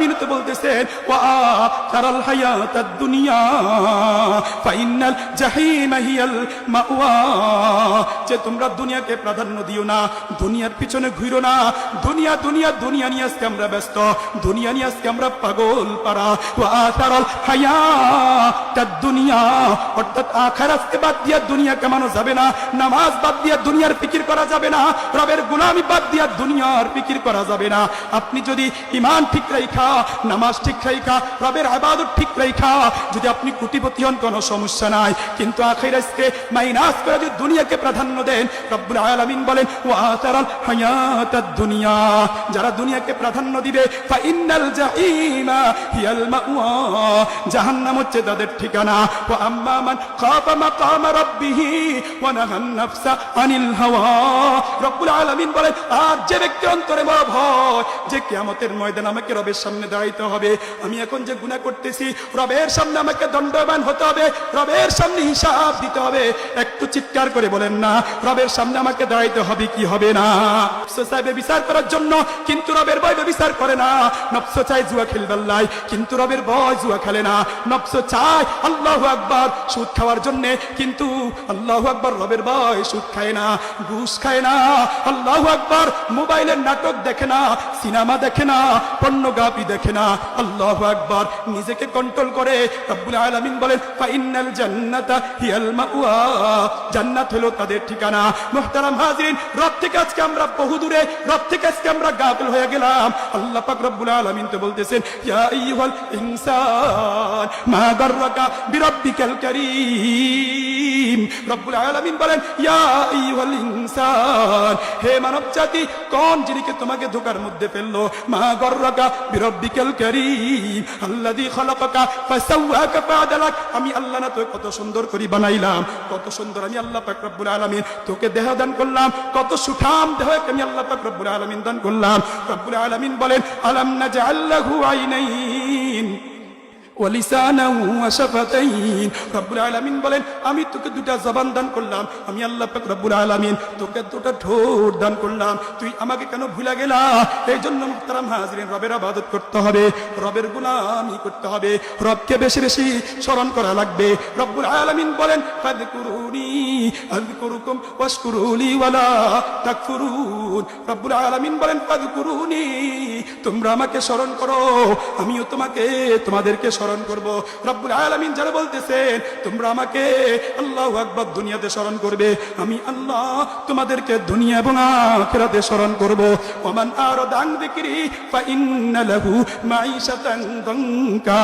আলামিন বলতেছেন, ওয়া হায়াতাদ দুনিয়া, ফাইনাল মাওয়া। যে তোমরা দুনিয়াকে প্রাধান্য দিও না, দুনিয়ার পিছনে ঘুরো না। দুনিয়া দুনিয়া দুনিয়া নিয়ে আজকে আমরা ব্যস্ত। দুনিয়া নিয়ে আজকে আমরা পাগল পারা হায়াতাদ দুনিয়া, অর্থাৎ বাদ দুনিয়া কামানো যাবে না। নামাজ বাদ দিয়ে দুনিয়ার ফিকির করা যাবে না। রবের গুলামি বাদ দিয়ে দুনিয়ার ফিকির করা যাবে না। আপনি যদি ইমান ঠিক রাইখা নামাজ ঠিক রাইখা, রবের আবাদত ঠিক রাইখা। যদি আপনি কোটিপতি হন, কোনো সমস্যা নাই। কিন্তু আখিরাতকে মাইনাস করে যদি দুনিয়াকে প্রাধান্য দেন, রব্বুল আলামিন বলেন ওয়া তারাল হায়াতাদ দুনিয়া। যারা দুনিয়াকে প্রাধান্য দিবে ফা ইন্নাল জাহিমা হিয়াল মাওয়া। জাহান্নাম হচ্ছে তাদের ঠিকানা। ওয়া আম্মা মান খাফা মাকাম রাব্বিহি ওয়া নাহান নাফসা আনিল হাওয়া। রব্বুল আলামিন বলেন, আর যে ব্যক্তি অন্তরে বড় ভয় যে কিয়ামতের ময়দান আমাকে রবের সামনে দাঁড়াইতে হবে। আমি এখন যে গুনাহ করতেছি, রবের সামনে আমাকে দণ্ডবান হতে হবে, রবের সামনে হিসাব দিতে হবে। একটু চিৎকার করে বলেন না, রবের সামনে আমাকে দাঁড়াইতে হবে কি হবে না? সাহেবে বিচার করার জন্য কিন্তু রবের ভয় বিচার করে না। নফস চাই জুয়া খেলবেল্লাই কিন্তু রবের ভয় জুয়া খেলে না। নফস চায় আল্লাহ আকবার সুদ খাওয়ার জন্য, কিন্তু আল্লাহ আকবার রবের ভয় সুদ খায় না, ঘুষ খায় না। আল্লাহ আকবার মোবাইলের নাটক দেখে না, সিনেমা দেখে না, পর্নোগ্রাফি দেখে না। আল্লাহ আকবার। নিজেকে কন্ট্রোল করে বলেন, ফাইনাল জান্নাতা হিয়াল মাওয়া। জান্নাত হলো তাদের ঠিকানা। মুহতারাম হাজিরিন, রব থেকে আজকে আমরা বহু দূরে, রব থেকে আজকে আমরা হয়ে গেলাম। আল্লাহ পাক রব্বুল তো বলতেছেন, ইয়া আইয়ুহাল ইনসান, মা গাররাকা রব্বুল আলামিন বলেন, ইয়া আইয়ুহাল ইনসান, হে মানব জাতি কোন জিনিসকে তোমাকে ধোকার মধ্যে ফেলল? মা গর্রাকা আমি আল্লাহ না তোকে কত সুন্দর করে বানাইলাম, কত সুন্দর আমি আল্লাহ পাক রব্বুল আলামিন তোকে দেহ দান করলাম, কত সুঠাম দেহ আমি আল্লাহ পাক রব্বুল আলামিন দান করলাম। রব্বুল আলামিন বলেন, আলাম না আইনাইন? আল্লাহ ওয়া শাফাতাইন রব্বুল আমি তোকে দুটা জবান দান করলাম। আমি আল্লাহ রব্বুল আলামিন তোকে দুটা ঠোঁট দান করলাম। তুই আমাকে কেন ভুলা গেলা? এই জন্য মুহতারাম হাজরিন, রবের ইবাদত করতে হবে, রবের গোলামি করতে হবে। রবকে বেশি বেশি স্মরণ করা লাগবে। রব্বুল আলামিন বলেন রব্বুল আলামিন বলেন তোমরা আমাকে স্মরণ করো, আমিও তোমাকে, তোমাদেরকে স্মরণ করব রব্বুল আলামিন যারা বলতেছেন তোমরা আমাকে আল্লাহু আকবার দুনিয়াতে স্মরণ করবে আমি আল্লাহ তোমাদেরকে দুনিয়া এবং আখিরাতে স্মরণ করব ওমান আরাদা আন যিকরি ফা ইন্না লাহু মাঈশাতান দাঙ্কা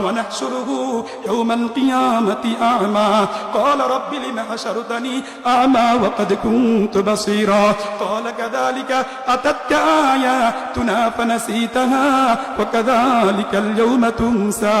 ওয়া নাহশুরুহু ইয়াওমাল কিয়ামাতি আ'মা قال رب لم حشرتني أعمى وقد كنت بصيرا قال كذلك أتتك آياتنا فنسيتها وكذلك اليوم تنسى